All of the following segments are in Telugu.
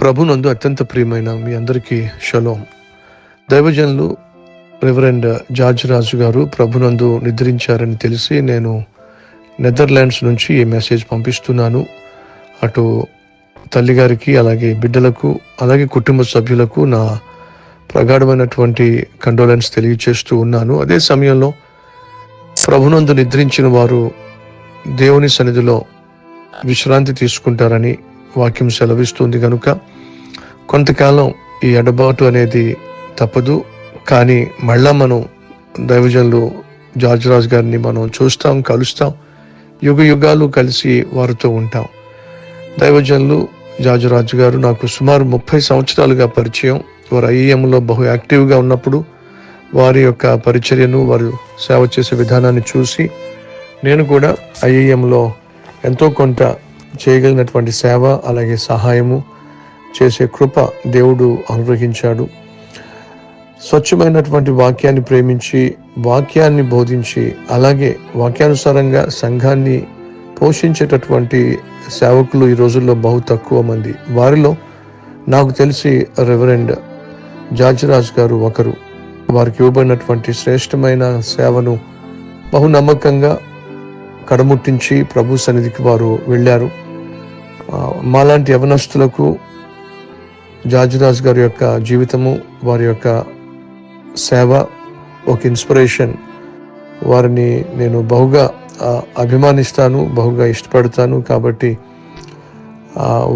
ప్రభునందు అత్యంత ప్రియమైన మీ అందరికీ షలోం. దైవజనులు రివరెండ్ జార్జ్ రాజు గారు ప్రభునందు నిద్రించారని తెలిసి నేను నెదర్లాండ్స్ నుంచి ఈ మెసేజ్ పంపిస్తున్నాను. అటు తల్లిగారికి అలాగే బిడ్డలకు అలాగే కుటుంబ సభ్యులకు నా ప్రగాఢమైనటువంటి కండోలెన్స్ తెలియచేస్తూ ఉన్నాను. అదే సమయంలో ప్రభునందు నిద్రించిన వారు దేవుని సన్నిధిలో విశ్రాంతి తీసుకుంటారని వాక్యం సెలవిస్తుంది కనుక కొంతకాలం ఈ ఎడబాటు అనేది తప్పదు కానీ మళ్ళా మనం దైవజనులు జార్జ్ రాజ్ గారిని మనం చూస్తాం కలుస్తాం యుగ యుగాలు కలిసి వారితో ఉంటాం. దైవజనులు జాజరాజు గారు నాకు సుమారు ముప్పై సంవత్సరాలుగా పరిచయం. వారు ఐఎంలో బహు యాక్టివ్గా ఉన్నప్పుడు వారి యొక్క పరిచర్యను వారు సేవ చేసే విధానాన్ని చూసి నేను కూడా ఐఏఎంలో ఎంతో కొంత చేయగలిగినటువంటి సేవ అలాగే సహాయము చేసే కృప దేవుడు అనుగ్రహించాడు. స్వచ్ఛమైనటువంటి వాక్యాన్ని ప్రేమించి వాక్యాన్ని బోధించి అలాగే వాక్యానుసారంగా సంఘాన్ని పోషించేటటువంటి సేవకులు ఈ రోజుల్లో బహు తక్కువ మంది. వారిలో నాకు తెలిసి రెవరెండ్ జార్జిరాజ్ గారు ఒకరు. వారికి ఇవ్వబడినటువంటి శ్రేష్టమైన సేవను బహు నమ్మకంగా కడముట్టించి ప్రభు సన్నిధికి వారు వెళ్ళారు. మాలాంటి యవనస్తులకు జార్జిరాజ్ గారి యొక్క జీవితము వారి యొక్క సేవ ఒక ఇన్స్పిరేషన్. వారిని నేను బహుగా అభిమానిస్తాను బహుగా ఇష్టపడతాను. కాబట్టి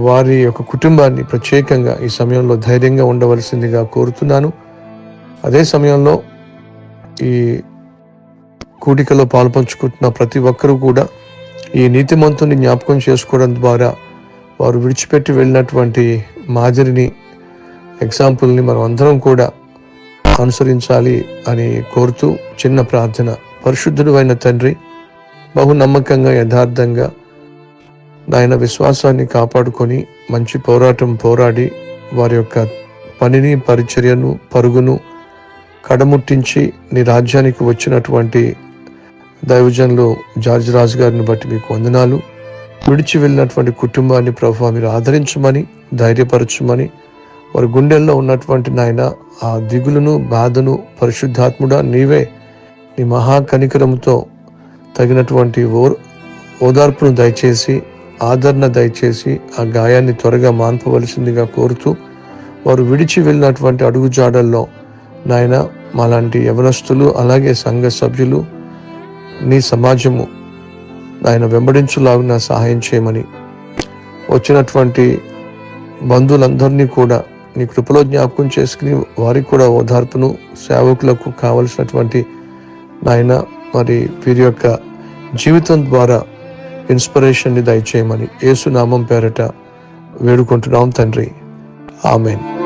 వారి యొక్క కుటుంబాన్ని ప్రత్యేకంగా ఈ సమయంలో ధైర్యంగా ఉండవలసిందిగా కోరుతున్నాను. అదే సమయంలో ఈ కూడికలో పాల్పంచుకుంటున్న ప్రతి ఒక్కరూ కూడా ఈ నీతిమంతుని జ్ఞాపకం చేసుకోవడం ద్వారా వారు విడిచిపెట్టి వెళ్ళినటువంటి మాదిరిని ఎగ్జాంపుల్ని మనం అందరం కూడా అనుసరించాలి అని కోరుతూ చిన్న ప్రార్థన. పరిశుద్ధుడు అయిన తండ్రి బహు నమ్మకంగా యథార్థంగా నాయన విశ్వాసాన్ని కాపాడుకొని మంచి పోరాటం పోరాడి వారి యొక్క పనిని పరిచర్యను పరుగును కడముట్టించి నీ రాజ్యానికి వచ్చినటువంటి దైవజన్లు జార్జ్ రాజు గారిని బట్టి మీకు వందనాలు. విడిచి వెళ్ళినటువంటి కుటుంబాన్ని ప్రభు మీరు ఆదరించమని ధైర్యపరచమని వారి గుండెల్లో ఉన్నటువంటి నాయన ఆ దిగులును బాధను పరిశుద్ధాత్ముడా నీవే నీ మహా కనికరముతో తగినటువంటి ఓ ఓదార్పును దయచేసి ఆదరణ దయచేసి ఆ గాయాన్ని త్వరగా మాన్పవలసిందిగా కోరుతూ వారు విడిచి వెళ్ళినటువంటి అడుగుజాడల్లో నాయన మాలాంటి యవనస్తులు అలాగే సంఘ సభ్యులు నీ సమాజము ఆయన వెంబడించులాగున సహాయం చేయమని. వచ్చినటువంటి బంధువులందరినీ కూడా నీ కృపలో జ్ఞాపకం చేసుకుని వారికి కూడా ఓదార్పును సేవకులకు కావలసినటువంటి నాయన మరి వీరి యొక్క జీవితం ద్వారా ఇన్స్పిరేషన్ని దయచేయమని యేసు నామం పేరట వేడుకుంటున్నాం తండ్రి. ఆమెన్.